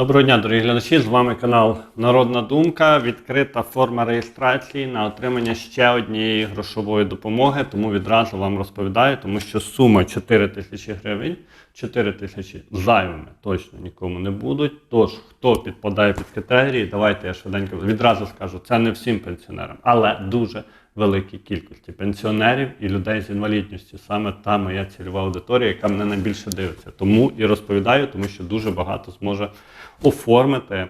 Доброго дня, дорогі глядачі. З вами канал Народна Думка. Відкрита форма реєстрації на отримання ще однієї грошової допомоги. Тому відразу вам розповідаю, тому що сума 4 тисячі гривень, 4 тисячі зайвими точно нікому не будуть. Тож, хто підпадає під критерії, давайте я швиденько відразу скажу, це не всім пенсіонерам, але дуже великій кількості пенсіонерів і людей з інвалідністю. Саме та моя цільова аудиторія, яка мене найбільше дивиться. Тому і розповідаю, тому що дуже багато зможе оформити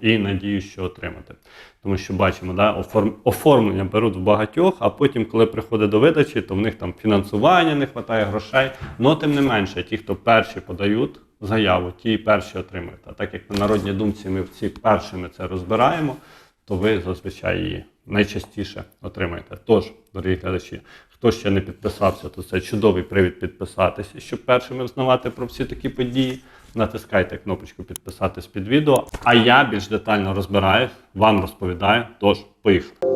і надію, що отримати. Тому що бачимо, да, оформ... оформлення беруть в багатьох, а потім, коли приходить до видачі, то в них там фінансування не вистачає грошей. Ну, тим не менше, ті, хто перші подають заяву, ті перші отримують. А так як на народній думці ми всі першими це розбираємо, то ви зазвичай її найчастіше отримаєте. Тож, дорогі глядачі, хто ще не підписався, то це чудовий привід підписатися, щоб першими взнавати про всі такі події. Натискайте кнопочку підписатись під відео, а я більш детально розбираю, вам розповідаю. Тож, поїхали.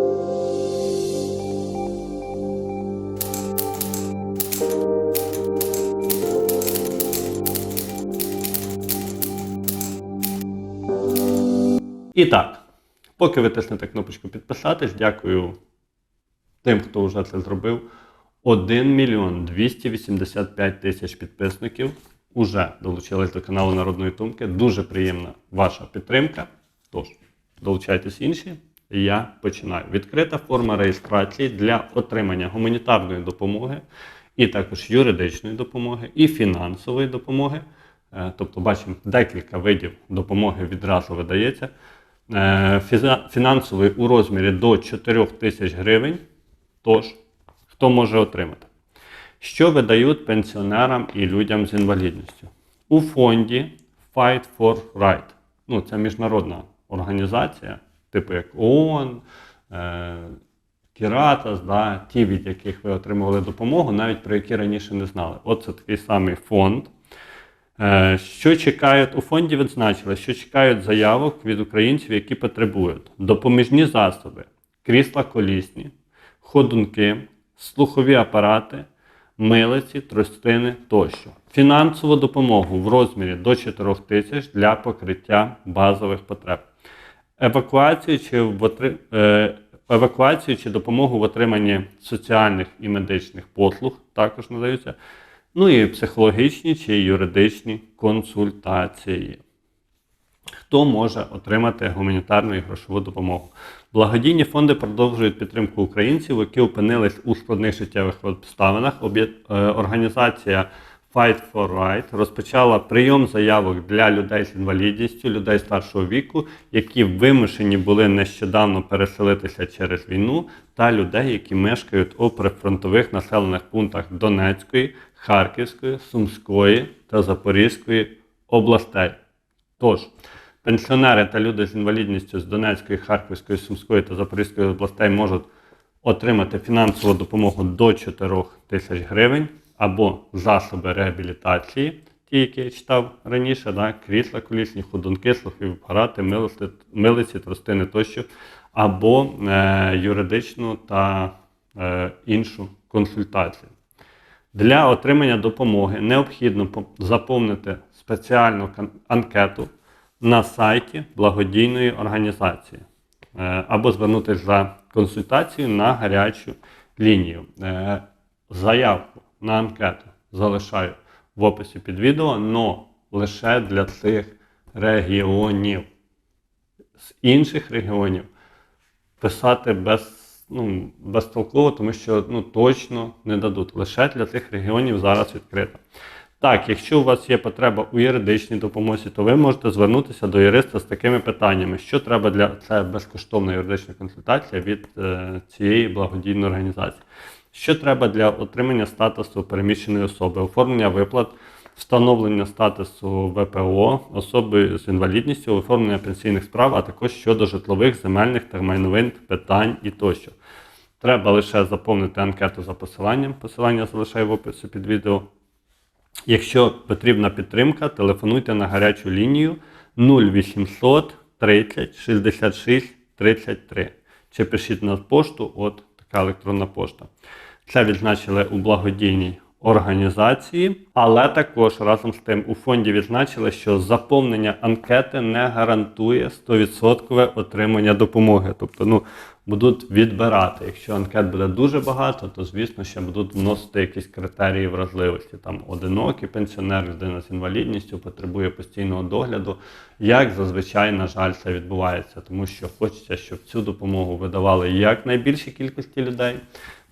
І так, поки ви тиснете кнопочку підписатись, дякую тим, хто вже це зробив. 1 мільйон 285 тисяч підписників вже долучились до каналу Народної Думки. Дуже приємна ваша підтримка. Тож, долучайтесь інші. Я починаю. Відкрита форма реєстрації для отримання гуманітарної допомоги, і також юридичної допомоги, і фінансової допомоги. Е, Тобто, бачимо, декілька видів допомоги відразу видається. Е, Фінансовий у розмірі до 4 тисяч гривень. Тож, хто може отримати? Що видають пенсіонерам і людям з інвалідністю? У фонді Fight for Right. Ну, це міжнародна організація, типу як ООН, е, Кіратас, да, ті, від яких ви отримували допомогу, навіть про які раніше не знали. От це такий самий фонд. Е, Що чекають у фонді? Відзначили, що чекають заявок від українців, які потребують допоміжні засоби, крісла колісні, ходунки, слухові апарати, милиці, тростини тощо. Фінансову допомогу в розмірі до 4 тисяч для покриття базових потреб. Евакуацію чи, в отри... е, евакуацію чи допомогу в отриманні соціальних і медичних послуг також надаються. Ну і психологічні чи юридичні консультації. Хто може отримати гуманітарну і грошову допомогу? Благодійні фонди продовжують підтримку українців, які опинились у складних життєвих обставинах. Е, Організація Fight for Right розпочала прийом заявок для людей з інвалідністю, людей старшого віку, які вимушені були нещодавно переселитися через війну, та людей, які мешкають у прифронтових населених пунктах Донецької, Харківської, Сумської та Запорізької областей. Тож, пенсіонери та люди з інвалідністю з Донецької, Харківської, Сумської та Запорізької областей можуть отримати фінансову допомогу до 4 тисяч гривень або засоби реабілітації, ті, які я читав раніше, да, крісла колісні, ходунки, слухові апарати, милиці, милиці, тростини тощо, або е, юридичну та е, іншу консультацію. Для отримання допомоги необхідно заповнити спеціальну анкету на сайті благодійної організації е, або звернутися за консультацією на гарячу лінію. Е, Заявку на анкету залишаю в описі під відео, але лише для цих регіонів. З інших регіонів писати без, ну, безтолково, тому що ну, точно не дадуть. Лише для цих регіонів зараз відкрита. Так, якщо у вас є потреба у юридичній допомозі, то ви можете звернутися до юриста з такими питаннями, що треба для це безкоштовна юридична консультація від е, цієї благодійної організації. Що треба для отримання статусу переміщеної особи, оформлення виплат, встановлення статусу ВПО, особи з інвалідністю, оформлення пенсійних справ, а також щодо житлових, земельних та майнових питань і тощо. Треба лише заповнити анкету за посиланням. Посилання залишаю в описі під відео. Якщо потрібна підтримка, телефонуйте на гарячу лінію 0800 30 66 33 чи пишіть на пошту, от така електронна пошта. Це відзначили у благодійній організації, але також разом з тим у фонді відзначили, що заповнення анкети не гарантує 100% отримання допомоги. Тобто, ну будуть відбирати. Якщо анкет буде дуже багато, то звісно ще будуть вносити якісь критерії вразливості. Там одинокий пенсіонер, людина з інвалідністю потребує постійного догляду. Як зазвичай, на жаль, це відбувається, тому що хочеться, щоб цю допомогу видавали якнайбільшій кількості людей.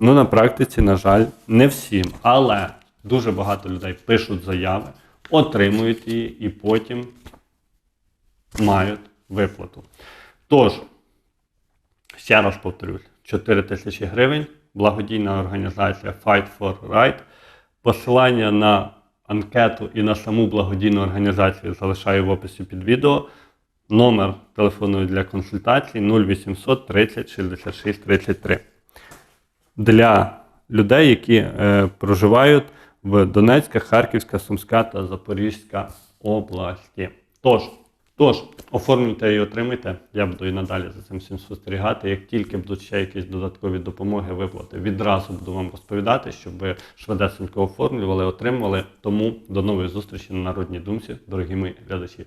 Ну на практиці, на жаль, не всім. Але дуже багато людей пишуть заяви, отримують її і потім мають виплату. Тож, ще раз повторюсь, 4 тисячі гривень, благодійна організація Fight for Right. Посилання на анкету і на саму благодійну організацію залишаю в описі під відео. Номер телефону для консультацій 0800 30 66 33 для людей, які е, проживають в Донецька, Харківська, Сумська та Запорізька області. Тож, тож, оформлюйте і отримайте. Я буду і надалі за цим всім спостерігати. Як тільки будуть ще якісь додаткові допомоги, виплати, відразу буду вам розповідати, щоб ви швидесенько оформлювали, отримували. Тому до нової зустрічі на Народній думці, дорогі мої глядачі.